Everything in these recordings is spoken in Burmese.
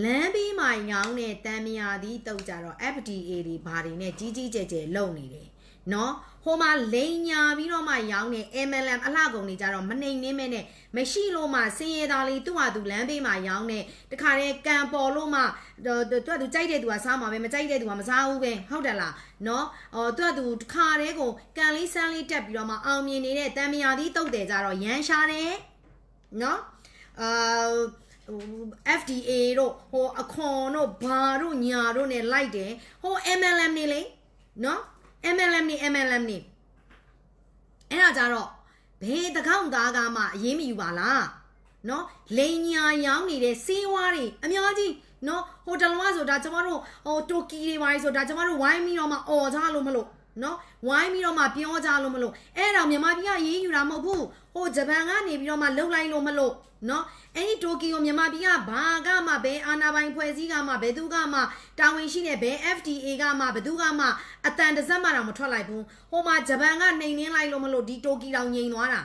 လမ်းဘေးမှာရောင်းတဲ့တန်မြာသီးတုတ်ကြတော့ FDA တွေဘာတွေနဲ့ကြီးကြီးကျယ်ကျယ်လုပ်နေတယ်နော်ဟိုမှာလိန်ညာပြီးတော့မှရောင်းတဲ့ MLM အလှကုန်တွေကြတော့မနှိမ်နှင်းမဲနဲ့မရှိလို့မှစင်ရသားလေးသူ့ဟာသူလမ်းဘေးမှာရောင်းတဲ့တခါတည်းကံပေါ်လို့မှသူကသူကြိုက်တဲ့သူကစားမှာပဲမကြိုက်တဲ့သူကမစားဘူးပဲဟုတ်တယ်လားနော်အော်သူကသူတခါတည်းကိုကံလေးစမ်းလေးတက်ပြီးတော့မှအောင်မြင်နေတဲ့တန်မြာသီးတုတ်တယ်ကြတော့ရမ်းရှားတယ်နော်အာ ဟို FDA တို့ဟိုအခွန်တို့ဘာတို့ညာတို့ ਨੇ လိုက်တယ်ဟို MLM နေလေနော် MLM နေ MLM နေအဲ့ဒါကြတော့ဘယ်တကောက်သားကမှအရေးမယူပါလားနော်လိန်ညာရောင်းနေတဲ့စေးဝါးတွေအများကြီးနော်ဟိုတလွားဆိုတာကျမတို့ဟိုတိုကီတွေပါဆိုတာကျမတို့ဝိုင်းပြီးတော့မှអော်ကြလို့မလို့ နော်ဝိုင်းပြီးတော့မှပြောကြလို့မလို့အဲ့တော့မြန်မာပြည်ကရေးယူတာမဟုတ်ဘူးဟိုဂျပန်ကနေပြီးတော့မှလှုပ်လိုက်လို့မလို့နော်အဲ့ဒီတိုကီယိုမြန်မာပြည်ကဘာကမှဘယ်အာဏာပိုင်ဖွဲ့စည်းကမှဘယ်သူကမှတာဝန်ရှိနေဘယ် FDA ကမှဘယ်သူကမှအတန်တစက်မှတော့မထွက်လိုက်ဘူးဟိုမှာဂျပန်ကနှိမ်နှင်းလိုက်လို့မလို့ဒီတိုကီတောင်ငြိမ်သွားတာ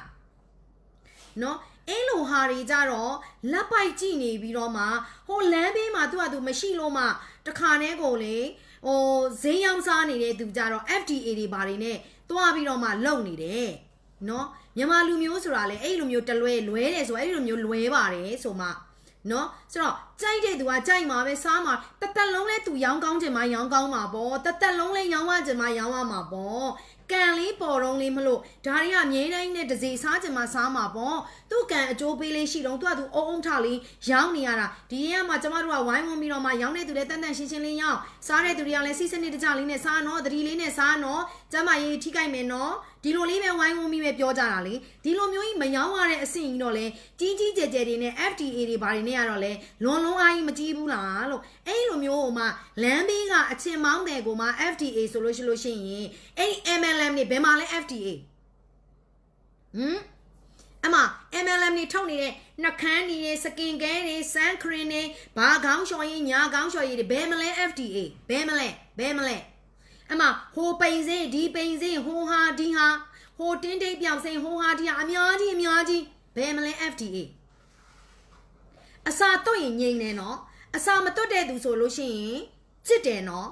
နော်အဲ့လိုဟာတွေကြတော့လက်ပိုက်ကြည့်နေပြီးတော့မှဟိုလမ်းဘေးမှာသူ့ဟာသူမရှိလို့မှတခါတည်းကိုလေ ဟိုဈေးရောင်းစားနေတဲ့သူကြတော့ FDA တွေဘာတွေနဲ့တွားပြီးတော့မှလုံနေတယ်နော်မြန်မာလူမျိုးဆိုတာလေအဲ့လိုမျိုးတလွဲလွဲတယ်ဆိုအဲ့လိုမျိုးလွဲပါတယ်ဆိုမှနော်ဆိုတော့ကြိုက်တဲ့သူကကြိုက်မှာပဲစားမှာတသက်လုံးလဲသူရောင်းကောင်းချင်မှရောင်းကောင်းမှာပေါ့တသက်လုံးလဲရောင်းရချင်မှရောင်းရမှာပေါ့ ကံလေးပေါ်တော့လေးမလို့ဒါတွေကအမြဲတမ်းနဲ့တစေစားချင်မှစားမှာပေါ့သူ့ကံအကျိုးပေးလေးရှိတော့သူကသူအုံအုံထလေးရောင်းနေရတာဒီရက်မှာကျမတို့ကဝိုင်းဝန်းပြီးတော့မှရောင်းတဲ့သူလည်းတန်တန်ရှင်းရှင်းလေးရောင်းစားတဲ့သူတွေကလည်းစီးစနစ်တကျလေးနဲ့စားနော်သတိလေးနဲ့စားနော်ကျမရေးထိကြိုက်မယ်နော် ဒီလိုလေးပဲဝိုင်းဝန်းပြီးပဲပြောကြတာလေဒီလိုမျိုးကြီးမရောင်းရတဲ့အဆင့်ကြီးတော့လေကြီးကြီးကျယ်ကျယ်တွေနဲ့ FDA တွေဘာတွေနဲ့ကတော့လေလွန်လွန်အားကြီးမကြည့်ဘူးလားလို့အဲ့လိုမျိုးဟိုမှာလမ်းဘေးကအချင်းမောင်းတယ်ကိုမှ FDA ဆိုလို့ရှိလို့ရှိရင်အဲ့ MLM တွေဘယ်မှာလဲ FDA ဟမ်အမ MLM တွေထုတ်နေတဲ့နှကန်းတွေစကင်ကဲတွေစမ်းခရင်တွေဘာခေါင်းလျှော်ရင်ညာခေါင်းလျှော်ရည်တွေဘယ်မလဲ FDA ဘယ်မလဲဘယ်မလဲ အမဟိုပိန်စင်းဒီပိန်စင်းဟိုဟာဒီဟာဟိုတင်းတိတ်ပြောင်စင်းဟိုဟာဒီဟာအများကြီးအများကြီးဘယ်မလဲ FDA အစာတွတ်ရင်ငြိမ်တယ်နော်အစာမတွတ်တဲ့သူဆိုလို့ရှိရင်ကြစ်တယ်နော်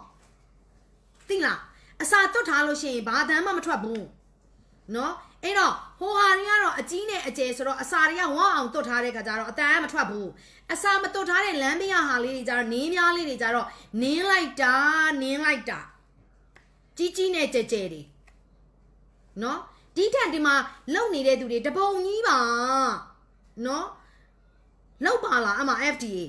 သိလားအစာတွတ်ထားလို့ရှိရင်ဘာတမ်းမှမထွက်ဘူးနော်အဲ့တော့ဟိုဟာတွေကတော့အကြီးနဲ့အကျယ်ဆိုတော့အစာတွေကဝအောင်တွတ်ထားတဲ့ခါကျတော့အတန်ကမထွက်ဘူးအစာမတွတ်ထားတဲ့လမ်းဘေးဟာလေးတွေကျတော့နင်းများလေးတွေကျတော့နင်းလိုက်တာနင်းလိုက်တာ ကြီးကြီးနဲ့ကြဲကြဲတွေနော်ဒီထက်ဒီမှာလုံနေတဲ့သူတွေတပုံကြီးပါနော်လောက်ပါလားအမ FDA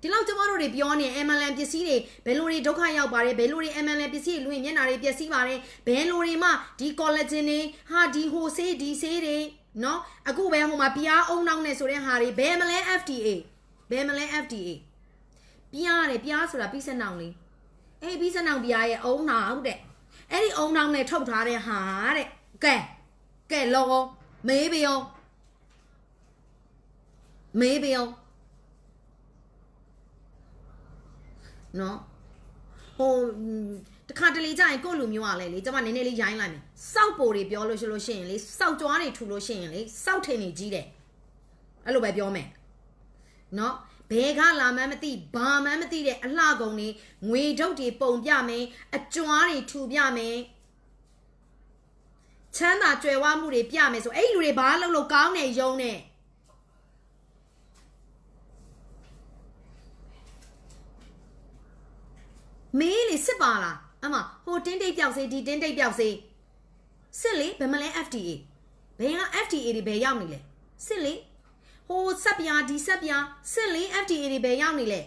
ဒီလောက်ကျမတို့တွေပြောနေ MLM ပစ္စည်းတွေဘယ်လိုတွေဒုက္ခရောက်ပါတယ်ဘယ်လိုတွေ MLM ပစ္စည်းတွေလူရင်မျက်နှာတွေပျက်စီးပါတယ်ဘယ်လိုတွေမှဒီ collagen တွေဟာဒီဟိုဆေးဒီဆေးတွေနော်အခုပဲဟိုမှာပြားအုံနောက်နဲ့ဆိုတဲ့ဟာတွေဘယ်မလဲ FDA ဘယ်မလဲ FDA ပြားတယ်ပြားဆိုတာပြိစက်နှောင်လေး အေးပြီးစက်နောင်ပြားရဲ့အုံနောက်တဲ့အဲ့ဒီအုံနောက်နဲ့ထုတ်ထားတဲ့ဟာတဲ့ကဲကဲလောမေးပြောမေးပြောနော်ဟိုတခါတလေကြာရင်ကိုယ့်လူမျိုးကလည်းလေကျွန်မနည်းနည်းလေးရိုင်းလိုက်မယ်စောက်ပိုတွေပြောလို့ရှိလို့ရှိရင်လေစောက်ကြွားတွေထူလို့ရှိရင်လေစောက်ထင်နေကြီးတယ်အဲ့လိုပဲပြောမယ်နော် ဘဲကလာမှန်းမသိဘာမှန်းမသိတဲ့အလှကုန်တွေငွေထုတ်တွေပုံပြမယ်အကြွားတွေထူပြမယ်ချမ်းသာကြွယ်ဝမှုတွေပြမယ်ဆိုအဲ့လူတွေဘာလုပ်လို့ကောင်းနေရုံနဲ့မေးလေစစ်ပါလားအမဟိုတင်းတိတ်ပြောက်စေးဒီတင်းတိတ်ပြောက်စေးစစ်လေဘယ်မလဲ FDA ဘယ်က FDA တွေဘယ်ရောက်နေလဲစစ်လေ ဟိုဆက်ပြားဒီဆက်ပြားစစ်လေ FDA တွေဘယ်ရောက်နေလဲ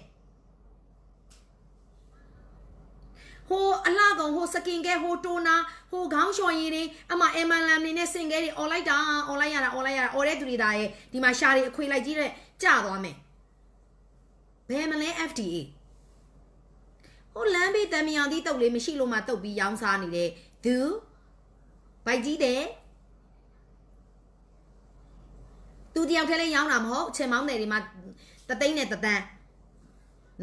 ဟိုအလှကောင်ဟိုစကင်ကဲဟိုတိုနာဟိုခေါင်းလျှော်ရည်တွေအမ MLM နေနဲ့စင်ကဲတွေ online တာ online ရတာ online ရတာ order တဲ့သူတွေဒါရဲ့ဒီမှာရှာတွေအခွေလိုက်ကြီးတဲ့ကြသွားမယ်ဘယ်မလဲ FDA ဟိုလမ်းဘေးတံမြန်သီးတုတ်လေးမရှိလို့မှတုတ်ပြီးရောင်းစားနေတဲ့သူဘိုက်ကြီးတယ် သူတယောက်တည်းလေးရောင်းတာမဟုတ်ချင်မောင်းတယ်ဒီမှာတသိန်းနဲ့တသန်း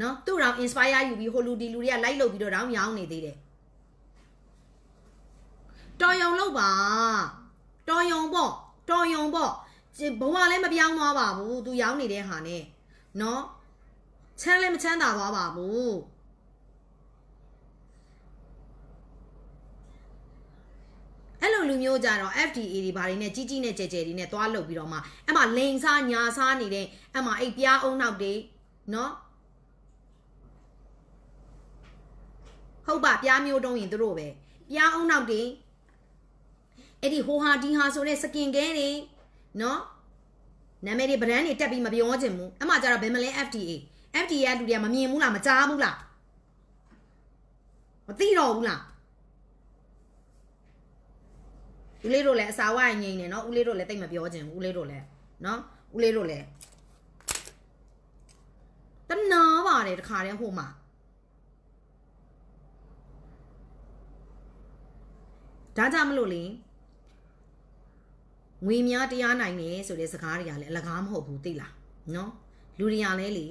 နော်သူ့တောင် inspire ယူပြီးဟိုလူဒီလူတွေကလိုက်လုပ်ပြီးတော့တောင်ရောင်းနေသေးတယ်တော်ယုံလို့ပါတော်ယုံပေါ့တော်ယုံပေါ့ဘဝလည်းမပြောင်းသွားပါဘူးသူရောင်းနေတဲ့ဟာနဲ့နော်ချမ်းလည်းမချမ်းသာသွားပါဘူးအဲ့ လိုလူမျိုးကြတော့ FDA တွေဘာတွေနဲ့ကြီးကြီးနဲ့ကြဲကြဲတွေနဲ့သွားလုပ်ပြီးတော့မှအဲ့မှာလိန်စားညာစားနေတဲ့အဲ့မှာအဲ့ပြားအုံနောက်တွေနော်ဟုတ်ပါပြားမျိုးတုံးရင်တို့ပဲပြားအုံနောက်တွေအဲ့ဒီဟိုဟာဒီဟာဆိုတဲ့စကင်ကဲတွေနော်နာမည်တွေ brand တွေတက်ပြီးမပြောချင်ဘူးအဲ့မှာကြတော့ဘယ်မလဲ FDA FDA ကလူတွေကမမြင်ဘူးလားမကြားဘူးလားမသိတော့ဘူးလား ဦးလေးတို့လည်းအစာဝိုင်းငိမ့်နေနော်ဦးလေးတို့လည်းတိတ်မပြောချင်ဘူးဦးလေးတို့လည်းနော်ဦးလေးတို့လည်းတနာပါတယ်တခါတည်းဟိုမှာဒါကြောင့်မလို့လေငွေများတရားနိုင်တယ်ဆိုတဲ့စကားတွေကလည်းအလကားမဟုတ်ဘူးသိလားနော်လူတွေကလည်းလေ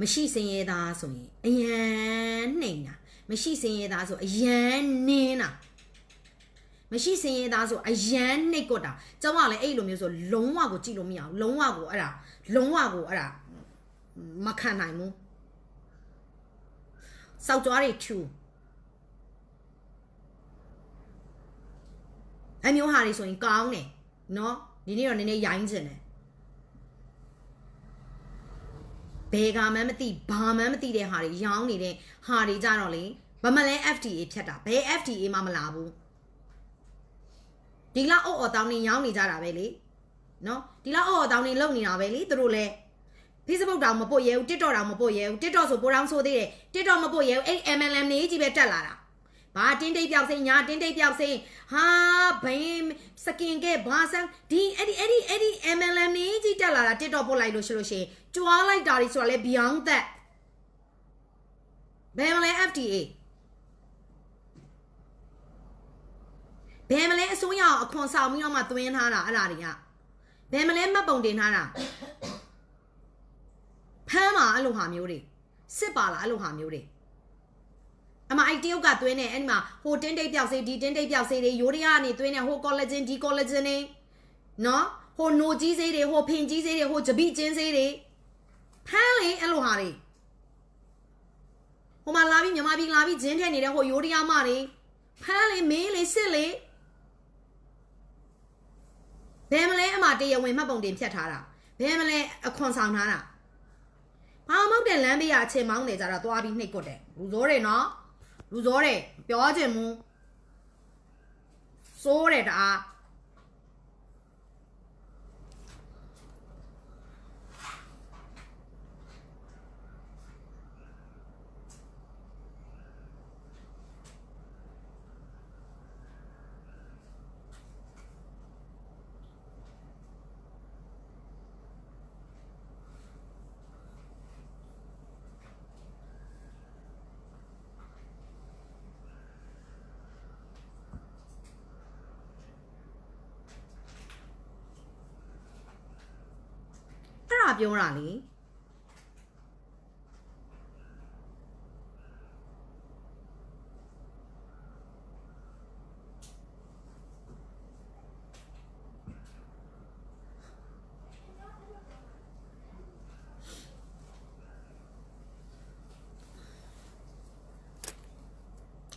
မရှိစင်ရသားဆိုရင်အယံနှိမ်တာမရှိစင်ရသားဆိုအယံနင်းတာ မရှိစင်ရသားဆိုအယံနှိတ်ကွက်တာကျောင်းကလည်းအဲ့လိုမျိုးဆိုလုံးဝကိုကြည့်လို့မရဘူးလုံးဝကိုအဲ့ဒါလုံးဝကိုအဲ့ဒါမခံနိုင်ဘူးစောက်ကြွားတွေထူအမျိုးဟာတွေဆိုရင်ကောင်းတယ်နော်ဒီနေ့တော့နည်းနည်းရိုင်းချင်တယ်ဘယ်ကမှမသိဘာမှမသိတဲ့ဟာတွေရောင်းနေတဲ့ဟာတွေကြတော့လေဘာမှလဲ FDA ဖြတ်တာဘယ် FDA မှမလာဘူး ဒီလောက်အော်အော်တောင်းနေရောင်းနေကြတာပဲလေနော်ဒီလောက်အော်အော်တောင်းနေလုံနေတာပဲလေသူတို့လဲ Facebook တောင်မပို့ရဲဘူး TikTok တောင်မပို့ရဲဘူး TikTok ဆိုပိုတောင်ဆိုသေးတယ် TikTok မပို့ရဲဘူးအဲ့ MLM နေကြီးပဲတက်လာတာဘာတင်းတိတ်ပြောက်စိညာတင်းတိတ်ပြောက်စိဟာဘင်းစကင်ကဲဘာဆန်ဒီအဲ့ဒီအဲ့ဒီအဲ့ဒီ MLM နေကြီးတက်လာတာ TikTok ပို့လိုက်လို့ရှိလို့ရှိရင်ကြွားလိုက်တာတွေဆိုတာလဲ Beyond that ဘယ်မလဲ FDA ဘယ်မလဲအစိုးရအခွန်ဆောင်ပြီးတော့မှသွင်းထားတာအဲ့ဒါတွေကဘယ်မလဲမှတ်ပုံတင်ထားတာဖမ်းမှာအဲ့လိုဟာမျိုးတွေစစ်ပါလားအဲ့လိုဟာမျိုးတွေအမအိုက်တရုတ်ကသွင်းနေအဲ့ဒီမှာဟိုတင်းတိတ်ပြောက်စေးဒီတင်းတိတ်ပြောက်စေးတွေယိုရီးယားကနေသွင်းနေဟို collagen ဒီ collagen တွေနော်ဟိုနိုကြီးစေးတွေဟိုဖင်ကြီးစေးတွေဟိုဂျပိကျင်းစေးတွေဖမ်းလေအဲ့လိုဟာတွေဟိုမှာလာပြီးမြန်မာပြည်လာပြီးဂျင်းထဲနေတဲ့ဟိုယိုရီးယားမတွေဖမ်းလေမင်းလေစစ်လေ ဘယ်မလဲအမတရားဝင်မှတ်ပုံတင်ဖြတ်ထားတာဘယ်မလဲအခွန်ဆောင်ထားတာဘာမှမဟုတ်တဲ့လမ်းဘေးကအချိန်မောင်းနေကြတော့သွားပြီးနှိပ်ကွက်တယ်လူစိုးတယ်နော်လူစိုးတယ်ပြောချင်မူစိုးတယ်တအား အဲ့ဒါ ပြောတာလေ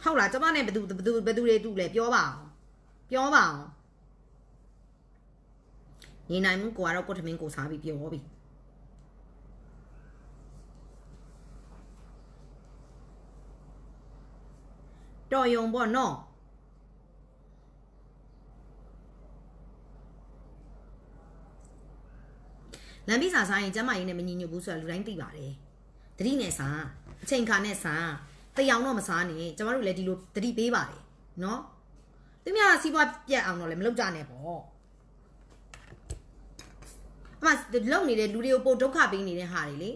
ဟုတ်လားကျမနဲ့ဘယ်သူဘယ်သူဘယ်သူတွေတူလဲပြောပါအောင်ပြောပါအောင်နေနိုင်မှုကိုကတော့ကိုထမင်းကိုစားပြီးပြောပြီ တော်ယုံပေါ့နော်လမ်းပြီးစားစားရင်ကျမကြီးနဲ့မညီညွတ်ဘူးဆိုတာလူတိုင်းသိပါတယ်တတိနဲ့စားအချိန်ခါနဲ့စားတယောင်တော့မစားနဲ့ကျမတို့လည်းဒီလိုတတိပေးပါတယ်နော်သူများစီးပွားပြတ်အောင်တော့လည်းမလုပ်ကြနဲ့ပေါ့အမလုံနေတဲ့လူတွေကိုပို့ဒုက္ခပေးနေတဲ့ဟာတွေလေ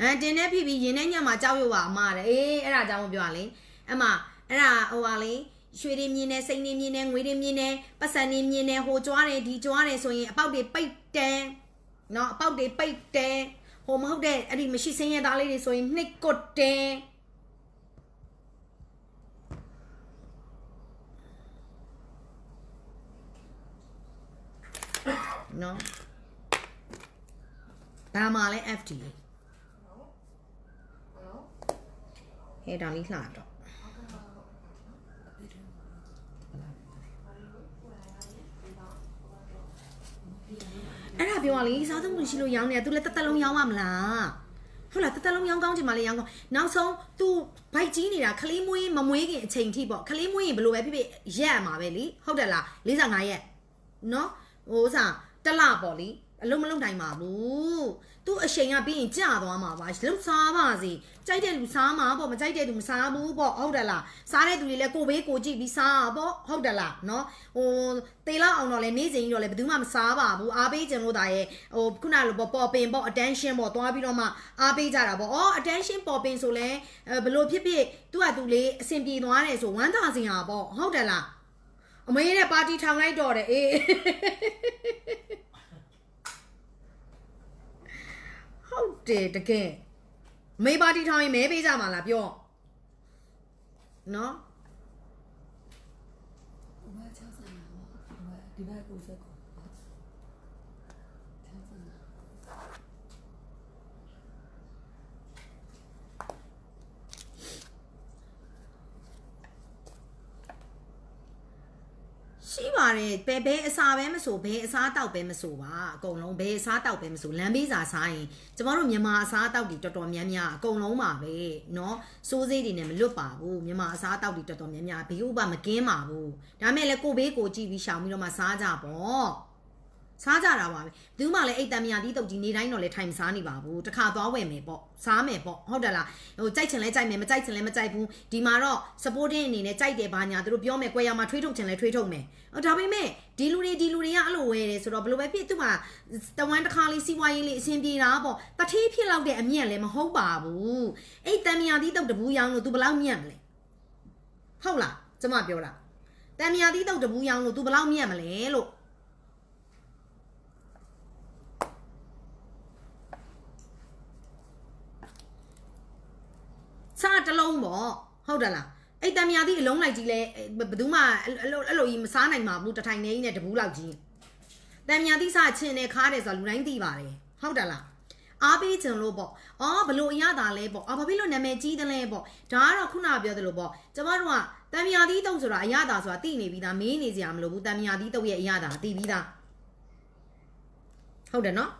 အဲတင်နေဖြစ်ပြီးရင်ထဲညမှာကြောက်ရွံ့ပါအမတဲ့အေးအဲ့ဒါကြောင့်မပြောရလေအမအဲ့ဒါဟိုပါလေရွှေတွေမြင်နေစိတ်တွေမြင်နေငွေတွေမြင်နေပတ်စံတွေမြင်နေဟိုကြွားတယ်ဒီကြွားတယ်ဆိုရင်အပေါက်တွေပိတ်တယ်နော်အပေါက်တွေပိတ်တယ်ဟိုမဟုတ်တဲ့အဲ့ဒီမရှိစင်းရသားလေးတွေဆိုရင်နှိတ်ကွတ်တယ်နော်ဘာမှလဲ FDA ဟဲ့ဒါလေးလှတော့အဲ့ဒါပြောရလေစားသုံးမှုရှိလို့ရောင်းနေတာ तू လည်းတက်တက်လုံးရောင်းရမလားဟုတ်လားတက်တက်လုံးရောင်းကောင်းချင်မှလည်းရောင်းကောင်းနောက်ဆုံး तू ဘိုက်ကြီးနေတာခလေးမွေးမမွေးခင်အချိန်ထိပေါ့ခလေးမွေးရင်ဘယ်လိုပဲဖြစ်ဖြစ်ရက်ရမှာပဲလीဟုတ်တယ်လား45ရက်နော်ဟိုစားတစ်လပေါ့လी အလုံးမလုံးတိုင်းပါဘူးသူ့အချိန်ကပြီးရင်ကြာသွားမှာပါလုံစားပါစေကြိုက်တဲ့လူစားမှာပေါ့မကြိုက်တဲ့လူမစားဘူးပေါ့ဟုတ်တယ်လားစားတဲ့သူတွေလည်းကိုဘေးကိုကြည့်ပြီးစားပေါ့ဟုတ်တယ်လားနော်ဟိုတေလောက်အောင်တော့လည်းနေ့စဉ်ကြီးတော့လည်းဘယ်သူမှမစားပါဘူးအားပေးခြင်းလို့ဒါရဲ့ဟိုခုနလိုပေါ့ပေါ်ပင်ပေါ့ attention ပေါ့သွားပြီးတော့မှအားပေးကြတာပေါ့အော် attention ပေါ်ပင်ဆိုလဲဘလို့ဖြစ်ဖြစ်သူ့ဟာသူလေးအဆင်ပြေသွားတယ်ဆိုဝမ်းသာစရာပေါ့ဟုတ်တယ်လားအမေရဲ့ပါတီထောင်လိုက်တော့တယ်အေး ဟုတ်တယ်တကယ်မေပါတီထောင်ရင်မဲပေးကြမှာလားပြောနော် ရှိပါတယ်ဘယ်ဘယ်အစာပဲမဆိုဘယ်အစားတောက်ပဲမဆိုပါအကုန်လုံးဘယ်အစားတောက်ပဲမဆိုလမ်းဘေးစာစားရင်ကျမတို့မြန်မာအစားတောက်တွေတော်တော်များများအကုန်လုံးပါပဲเนาะစိုးစေးတွေနဲ့မလွတ်ပါဘူးမြန်မာအစားတောက်တွေတော်တော်များများဘေးဥပမကင်းပါဘူးဒါမဲ့လည်းကိုဘေးကိုကြည့်ပြီးရှောင်ပြီးတော့မှစားကြပေါ့ စားကြတာပါပဲဘယ်သူမှလည်းအိတ်တံမြာတီးတုတ်ကြီးနေတိုင်းတော့လည်းထိုင်မစားနေပါဘူးတခါသွားဝယ်မယ်ပေါ့စားမယ်ပေါ့ဟုတ်တယ်လားဟိုကြိုက်ချင်လဲကြိုက်မယ်မကြိုက်ချင်လဲမကြိုက်ဘူးဒီမှာတော့ supporting အနေနဲ့ကြိုက်တယ်ဘာညာသူတို့ပြောမယ်ကွဲရမှာထွေးထုတ်ချင်လဲထွေးထုတ်မယ်ဟိုဒါပေမဲ့ဒီလူတွေဒီလူတွေကအဲ့လိုဝယ်တယ်ဆိုတော့ဘယ်လိုပဲဖြစ်သူ့မှာတဝမ်းတစ်ခါလေးစီးပွားရေးလေးအဆင်ပြေတာပေါ့တထေးဖြစ်လောက်တဲ့အမြင့်လည်းမဟုတ်ပါဘူးအဲ့တံမြာတီးတုတ်တဘူးရောင်းလို့ तू ဘယ်လောက်မြင့်မလဲဟုတ်လားကျမပြောတာတံမြာတီးတုတ်တဘူးရောင်းလို့ तू ဘယ်လောက်မြင့်မလဲလို့ စားတစ်လုံးပေါ့ဟုတ်တယ်လားအဲ့တံမြာသီးအလုံးလိုက်ကြီးလဲဘယ်သူမှအဲ့လိုအဲ့လိုကြီးမစားနိုင်ပါဘူးတထိုင်နေကြီးနဲ့တဘူးလောက်ကြီးတံမြာသီးစားချင်တယ်ခါတယ်ဆိုတာလူတိုင်းသိပါတယ်ဟုတ်တယ်လားအားပေးချင်လို့ပေါ့အော်ဘလို့အရသာလဲပေါ့အော်ဘာဖြစ်လို့နာမည်ကြီးတယ်လဲပေါ့ဒါကတော့ခုနကပြောသလိုပေါ့ကျမတို့ကတံမြာသီးတုပ်ဆိုတာအရသာဆိုတာသိနေပြီးသားမေးနေကြရမလို့ဘူးတံမြာသီးတုပ်ရဲ့အရသာသိပြီးသားဟုတ်တယ်နော်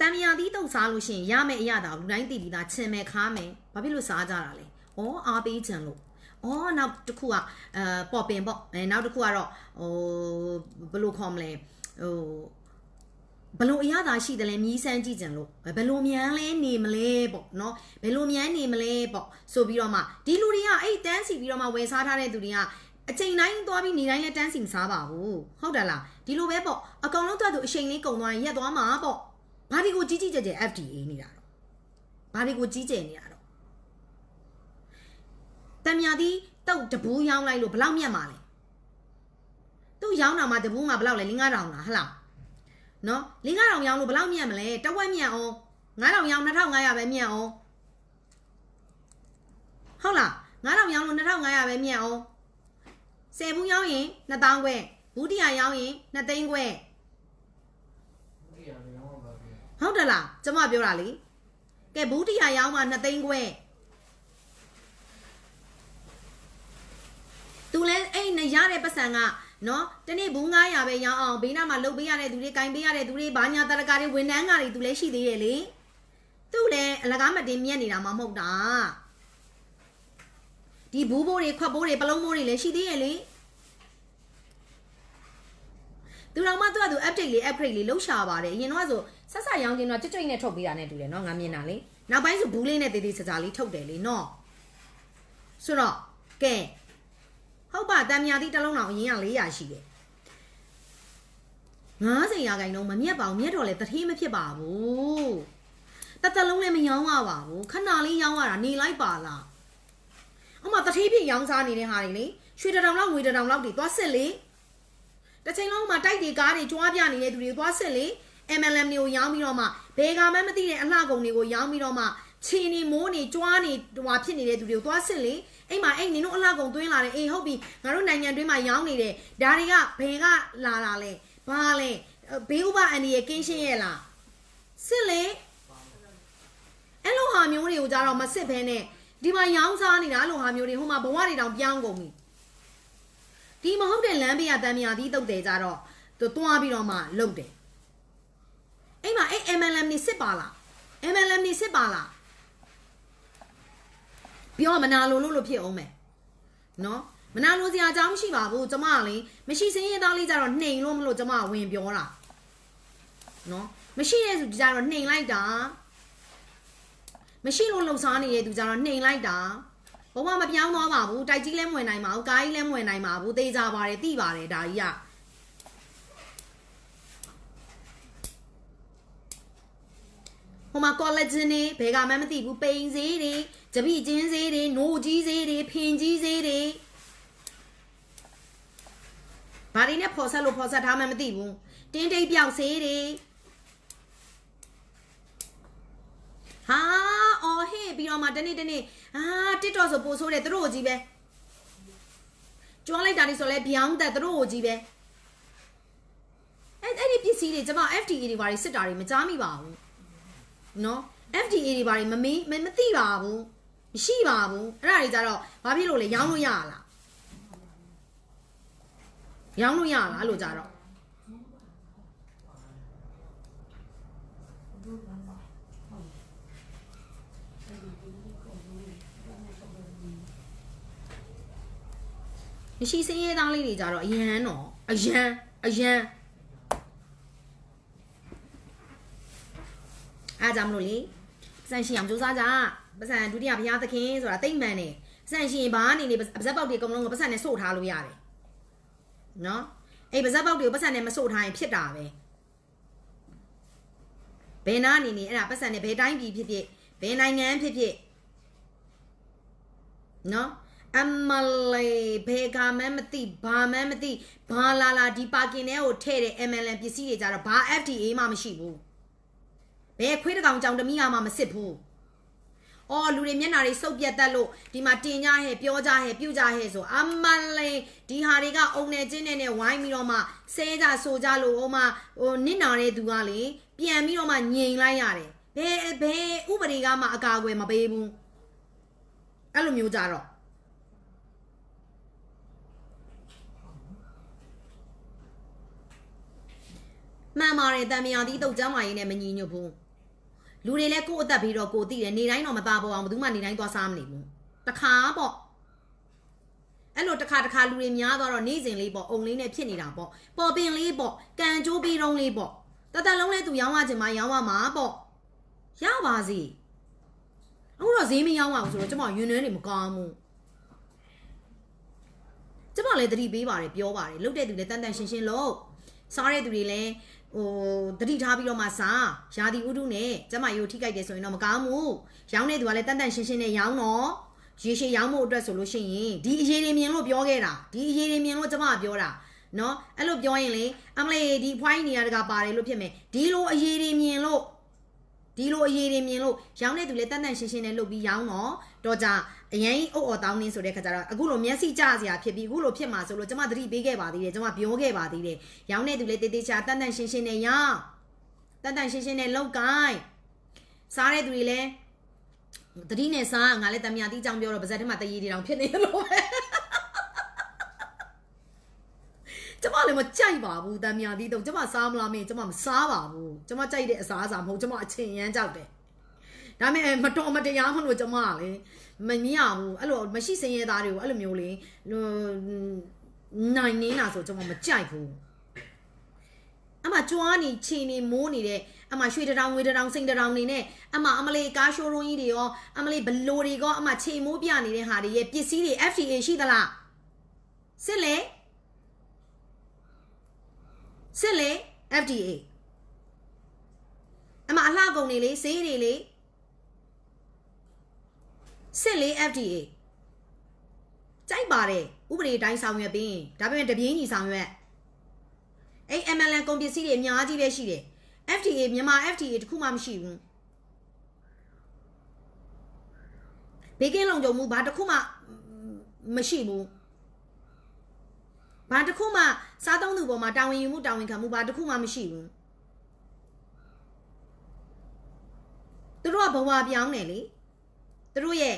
တံမြာ သီးတုပ်စားလို့ရှိရင်ရမယ့်အရသာကိုလူတိုင်းသိပြီးသားချင်မယ်ခါမယ်ဘာဖြစ်လို့စားကြတာလဲဩအားပေးချင်လို့ဩနောက်တစ်ခုကအဲပေါ်ပင်ပေါ့အဲနောက်တစ်ခုကတော့ဟိုဘယ်လိုခေါ်မလဲဟိုဘယ်လိုအရသာရှိတယ်လဲမြည်ဆန်းကြည့်ကြံလို့ဘယ်လိုမြန်လဲနေမလဲပေါ့နော်ဘယ်လိုမြန်နေမလဲပေါ့ဆိုပြီးတော့မှဒီလူတွေကအဲ့တန်းစီပြီးတော့မှဝယ်စားထားတဲ့သူတွေကအချိန်တိုင်းသွားပြီးနေတိုင်းလဲတန်းစီမစားပါဘူးဟုတ်တယ်လားဒီလိုပဲပေါ့အကောင်လုံးတော့သူအချိန်လေးကုန်သွားရင်ရက်သွားမှာပေါ့ ဘာဒီကိုကြီးကြီးကျယ်ကျယ် FDA နေတာတော့ဘာဒီကိုကြီးကျယ်နေတာတော့တံမြာသီးတုတ်တဘူးရောင်းလိုက်လို့ဘယ်လောက်မြတ်မှာလဲသူရောင်းတာမှတဘူးကဘယ်လောက်လဲ5000လားဟဟလားနော်5000ရောင်းလို့ဘယ်လောက်မြတ်မလဲတဝက်မြတ်အောင်9000ရောင်း2500ပဲမြတ်အောင်ဟုတ်လား9000ရောင်းလို့2500ပဲမြတ်အောင်10ဘူးရောင်းရင်2000ခွဲဘူးတီယာရောင်းရင်2သိန်းခွဲ ဟုတ်တယ်လားကျမပြောတာလေကဲဘူးတီယာရောင်းမှ2သိန်းခွဲသူလဲအဲ့နဲ့ရတဲ့ပတ်စံကနော်တနေ့ဘူး900ပဲရောင်းအောင်ဘေးနားမှာလုတ်ပေးရတဲ့သူတွေကင်ပေးရတဲ့သူတွေဘာညာတရကာတွေဝန်ထမ်းကတွေသူလဲရှိသေးရဲ့လေသူ့လဲအလကားမတင်မြက်နေတာမှမဟုတ်တာဒီဘူးဘိုးတွေခွက်ဘိုးတွေပလုံးဘိုးတွေလည်းရှိသေးရဲ့လေ သူတော်မှသူကသူ update လေး upgrade လေးလှုပ်ရှားပါတယ်အရင်တော့ဆိုဆက်ဆက်ရောင်းခြင်းတော့ကြွကြွနဲ့ထုတ်ပေးတာနဲ့တူတယ်နော်ငါမြင်တာလေနောက်ပိုင်းဆိုဘူးလေးနဲ့တေးသေးစကြာလေးထုတ်တယ်လေနော်ဆိုတော့ကဲဟုတ်ပါတံမြာတိတစ်လုံးတော့အရင်က400ရှိတယ်90ရာခိုင်နှုန်းမမြက်ပါဘူးမြက်တော့လေတထေးမဖြစ်ပါဘူးတတလုံးလည်းမရောင်းရပါဘူးခဏလေးရောင်းရတာနေလိုက်ပါလားအမတထေးဖြစ်ရောင်းစားနေတဲ့ဟာတွေလေရွှေတံတောင်လောက်ငွေတံတောင်လောက်တွေသွားစစ်လေ တစ်ချိန်လုံးမှာတိုက်တွေကားတွေကြွားပြနေတဲ့သူတွေသွားစစ်လေ MLM တွေကိုရောင်းပြီးတော့မှဘယ်ကမှမသိတဲ့အလှကုန်တွေကိုရောင်းပြီးတော့မှခြေနေမိုးနေကြွားနေဟွာဖြစ်နေတဲ့သူတွေကိုသွားစစ်လေအိမ်မှာအိမ်နင်တို့အလှကုန်သွင်းလာတယ်အေးဟုတ်ပြီငါတို့နိုင်ငံတွင်းမှာရောင်းနေတယ်ဒါတွေကဘယ်ကလာတာလဲဘာလဲဘေးဥပအန်ဒီရဲ့ကင်းရှင်းရဲ့လားစစ်လေအဲ့လိုဟာမျိုးတွေကိုကြတော့မစစ်ဘဲနဲ့ဒီမှာရောင်းစားနေတာအဲ့လိုဟာမျိုးတွေဟိုမှာဘဝတွေတောင်ပြောင်းကုန်ပြီ ဒီမဟုတ်တဲ့လမ်းဘေးကတန်မြာသီးတုတ်တယ်ကြတော့သူတွားပြီးတော့မှလုံတယ်အိမ်မှာအဲ့ MLM နေစစ်ပါလား MLM နေစစ်ပါလားပြောမနာလိုလို့လို့ဖြစ်အောင်မယ်နော်မနာလိုစရာအကြောင်းမရှိပါဘူးကျမကလေမရှိစင်းရင်သားလေးကြတော့နှိမ်လို့မလို့ကျမဝင်ပြောတာနော်မရှိတဲ့သူကြတော့နှိမ်လိုက်တာမရှိလို့လှုပ်ရှားနေတဲ့သူကြတော့နှိမ်လိုက်တာ ဘဝမပြောင်းသွားပါဘူးတိုက်ကြီးလည်းမဝင်နိုင်ပါဘူးကားကြီးလည်းမဝင်နိုင်ပါဘူးသေချာပါတယ်သိပါတယ်ဒါကြီးကဟိုမှာ collagen တွေဘယ်ကမှမသိဘူးပိန်စေးတွေကြပိချင်းစေးတွေနိုးကြီးစေးတွေဖင်ကြီးစေးတွေဘာတွေနဲ့ဖော်ဆက်လို့ဖော်ဆက်ထားမှမသိဘူးတင်းတိတ်ပြောက်စေးတွေဟာအော်ဟေ့ပြီးတော့မှတနေ့တနေ့ အာတစ်တော့ဆိုပို့ဆိုးတယ်သူတို့ကိုကြီးပဲကြွားလိုက်တာนี่ဆိုလဲဗျောင်းတက်သူတို့ကိုကြီးပဲအဲ့အဲ့ဒီပစ္စည်းတွေကျွန်မ FDA တွေဘာတွေစစ်တာတွေမကြားမိပါဘူးနော် FDA တွေဘာတွေမမေးမမသိပါဘူးမရှိပါဘူးအဲ့ဒါတွေကြတော့ဘာဖြစ်လို့လဲရောင်းလို့ရလားရောင်းလို့ရလားအဲ့လိုကြတော့ မရှိစင်းရဲသားလေးတွေကြတော့အရန်တော့အရန်အရန်အားကြောင့်မလို့လေစံရှင်အောင်စူးစမ်းကြပတ်စံဒုတိယဘုရားသခင်ဆိုတာတိတ်မှန်တယ်စံရှင်ဘာနေနေပါဇက်ပေါက်တွေအကုန်လုံးကိုပတ်စံနဲ့စို့ထားလို့ရတယ်နော်အဲ့ပါဇက်ပေါက်တွေကိုပတ်စံနဲ့မစို့ထားရင်ဖြစ်တာပဲဘယ်နာနေနေအဲ့ဒါပတ်စံနဲ့ဘယ်တိုင်းပြည်ဖြစ်ဖြစ်ဘယ်နိုင်ငံဖြစ်ဖြစ်နော် အမလေးဘေကမမသိဘာမမသိဘာလာလာဒီပါကင်ထဲကိုထည့်တဲ့ MLM ပစ္စည်းတွေကြတော့ဘာ FDA မှမရှိဘူးဘယ်ခွေးတကောင်ကြောင်တမိဟာမှမစစ်ဘူးအော်လူတွေမျက်နှာတွေစုပ်ပြတ်တက်လို့ဒီမှာတင်ကြဟဲ့ပြောကြဟဲ့ပြုတ်ကြဟဲ့ဆိုအမလေးဒီဟာတွေကအုံနေချင်းနဲ့နဲ့ဝိုင်းပြီးတော့မှဆဲကြဆိုကြလို့ဟိုမှာဟိုနစ်နာတဲ့သူကလေပြန်ပြီးတော့မှငြိမ်လိုက်ရတယ်ဘယ်ဘယ်ဥပဒေကမှအကာအကွယ်မပေးဘူးအဲ့လိုမျိုးကြတော့ မှန်ပါတယ်တံမြာသီးတုတ်ကျမ်းမာရေးနဲ့မညီညွတ်ဘူးလူတွေလည်းကိုယ့်အသက်ပြီးတော့ကိုသိတယ်နေတိုင်းတော့မသားပေါ်အောင်ဘယ်သူမှနေတိုင်းသွားစားမနေဘူးတခါပေါ့အဲ့လိုတခါတခါလူတွေများသွားတော့နေစဉ်လေးပေါ့အုံလေးနဲ့ဖြစ်နေတာပေါ့ပေါ်ပင်လေးပေါ့ကန်ကျိုးပြီးတော့လေးပေါ့တတလုံးလေးသူရောင်းရခြင်းမရောင်းရမှာပေါ့ရပါစီအခုတော့ဈေးမရောင်းပါဘူးဆိုတော့ကျမယွန်းနှွန်းတွေမကောင်းဘူးကျမလည်းတတိပေးပါတယ်ပြောပါတယ်လုတ်တဲ့သူလည်းတန်တန်ရှင်းရှင်းလို့စားတဲ့သူတွေလည်း ဟိုတတိထားပြီးတော့မှစားယာဒီဥဒုနဲ့ကျမရိုထိကြိုက်တယ်ဆိုရင်တော့မကောင်းဘူးရောင်းတဲ့သူကလည်းတန်တန်ရှင်းရှင်းနဲ့ရောင်းတော့ရေရှည်ရောင်းဖို့အတွက်ဆိုလို့ရှိရင်ဒီအရေးတွေမြင်လို့ပြောခဲ့တာဒီအရေးတွေမြင်လို့ကျမကပြောတာနော်အဲ့လိုပြောရင်လေအမလေးဒီဖွိုင်းနေရတကပါတယ်လို့ဖြစ်မယ်ဒီလိုအရေးတွေမြင်လို့ဒီလိုအရေးတွေမြင်လို့ရောင်းတဲ့သူလည်းတန်တန်ရှင်းရှင်းနဲ့လုပ်ပြီးရောင်းတော့တော့ကြ အရင်အုပ်အော်တောင်းနေဆိုတဲ့ခါကျတော့အခုလိုမျက်စိကျစရာဖြစ်ပြီးအခုလိုဖြစ်မှာဆိုလို့ကျမသတိပေးခဲ့ပါသေးတယ်ကျမပြောခဲ့ပါသေးတယ်ရောင်းတဲ့သူလည်းတေးသေးချာတန်တန်ရှင်းရှင်းနဲ့ရောင်းတန်တန်ရှင်းရှင်းနဲ့လောက်ကိုင်းစားတဲ့သူတွေလည်းတတိနဲ့စားငါလည်းတမယာတိကြောင်ပြောတော့ပါဇက်ထဲမှာတရေတွေတောင်ဖြစ်နေလို့ပဲကျမလည်းမကြိုက်ပါဘူးတမယာတိတော့ကျမစားမလားမင်းကျမမစားပါဘူးကျမကြိုက်တဲ့အစားအစာမဟုတ်ကျမအချင်းရမ်းကြောက်တယ် ဒါပေမဲ့မတော်မတရားမလို့ကျမကလေမမြင်ရဘူးအဲ့လိုမရှိစင်ရဲသားတွေကိုအဲ့လိုမျိုးလေနိုင်နေတာဆိုကျွန်တော်မကြိုက်ဘူးအမကြွားနေခြေနေမိုးနေတဲ့အမရွှေတရောင်ငွေတရောင်စိန်တရောင်နေနဲ့အမအမလေးကားရှိုးရုံးကြီးတွေရောအမလေးဘလိုတွေရောအမခြေမိုးပြနေတဲ့ဟာတွေရဲ့ပစ္စည်းတွေ FDA ရှိသလားစစ်လေစစ်လေ FDA အမအလှကုန်နေလေဈေးတွေလေ စစ်လေး FDA ကြိုက်ပါတယ်ဥပဒေတိုင်းဆောင်ရွက်ပြီးဒါပေမဲ့တပြင်းညီဆောင်ရွက်အဲ့ MLN ကုန်ပစ္စည်းတွေအများကြီးပဲရှိတယ် FDA မြန်မာ FDA တခုမှမရှိဘူးဘေးကင်းလုံခြုံမှုဘာတစ်ခုမှမရှိဘူးဘာတစ်ခုမှစားသုံးသူပေါ်မှာတာဝန်ယူမှုတာဝန်ခံမှုဘာတစ်ခုမှမရှိဘူးသူတို့ကဘဝပြောင်းတယ်လေ သူတို့ရဲ့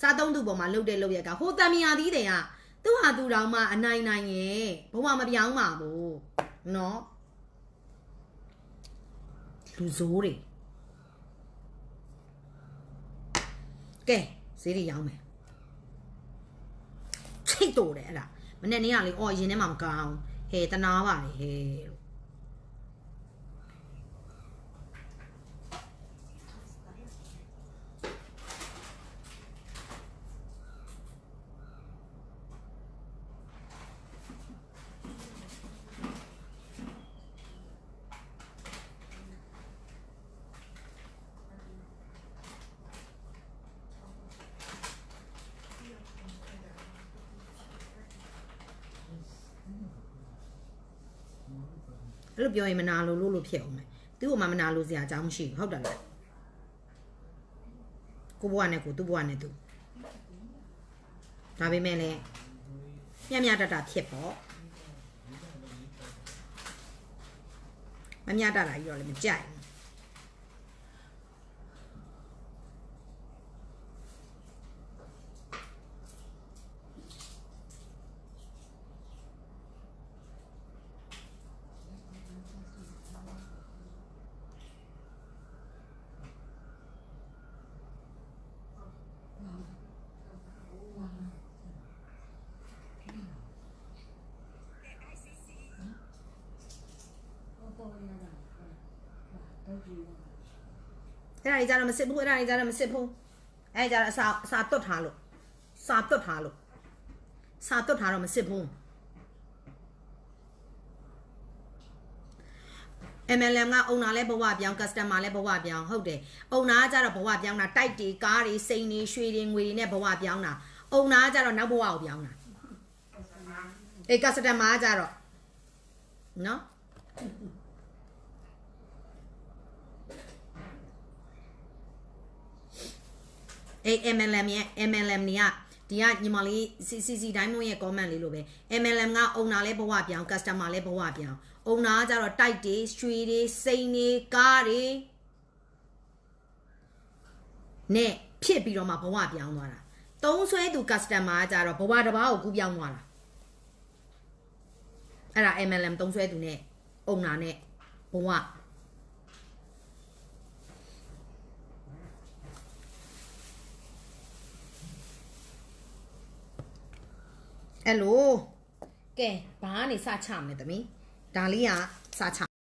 စားသုံးသူပေါ်မှာလှုပ်တဲ့လှုပ်ရက်ကဟိုတံမယာသီးတွေကသူ့ဟာသူတောင်မှအနိုင်နိုင်ရဲ့ဘဝမပြောင်းပါဘူးနော်လူဆိုးတွေကဲဈေးတွေရောင်းမယ်ချိတ်တော်တယ်အဲ့ဒါမနေ့နေ့ကလေအော်ရင်ထဲမှာမကောင်းဟဲ့တနာပါလေဟဲ့ အဲ့လိုပြောရင်မနာလို့လို့လို့ဖြစ်အောင်မယ်သူ့ကမှမနာလို့စရာအကြောင်းမရှိဘူးဟုတ်တယ်လားကိုဘွားနဲ့ကိုသူ့ဘွားနဲ့သူဒါပေမဲ့လည်းညံ့ညတတဖြစ်ပေါ့မမြတတာကြီးတော့လည်းမကြိုက်ဘူး တော့ရတာတော့ကြည့်ရ အဲ့ဒါကြီးကြတော့မစစ်ဘူးအဲ့ဒါကြီးကြတော့မစစ်ဘူးအဲ့ဒါကြတော့အစာအစာတွတ်ထားလို့စာတွတ်ထားလို့စာတွတ်ထားတော့မစစ်ဘူး MLM ကအုံနာလဲဘဝပြောင်း customer လဲဘဝပြောင်းဟုတ်တယ်အုံနာကကြတော့ဘဝပြောင်းတာတိုက်တွေကားတွေစိန်တွေရွှေတွေငွေတွေနဲ့ဘဝပြောင်းတာအုံနာကကြတော့နောက်ဘဝကိုပြောင်းတာအေး customer ကကြတော့နော် အေး MLM ရဲ့ MLM နေကဒီကညီမလေး CCC တိုင်းမုံရဲ့ comment လေးလိုပဲ MLM ကအုံနာလဲဘဝပြောင်း customer လဲဘဝပြောင်းအုံနာကကြတော့တိုက်တွေရွှေတွေစိန်တွေကားတွေနဲ့ဖြစ်ပြီးတော့မှဘဝပြောင်းသွားတာသုံးဆွဲသူ customer ကကြတော့ဘဝတစ်ပါးကိုကူးပြောင်းသွားတာအဲ့ဒါ MLM သုံးဆွဲသူနဲ့အုံနာနဲ့ဘဝ အဲ့လိုကဲဘာကနေစချမလဲသမီးဒါလေးကစချ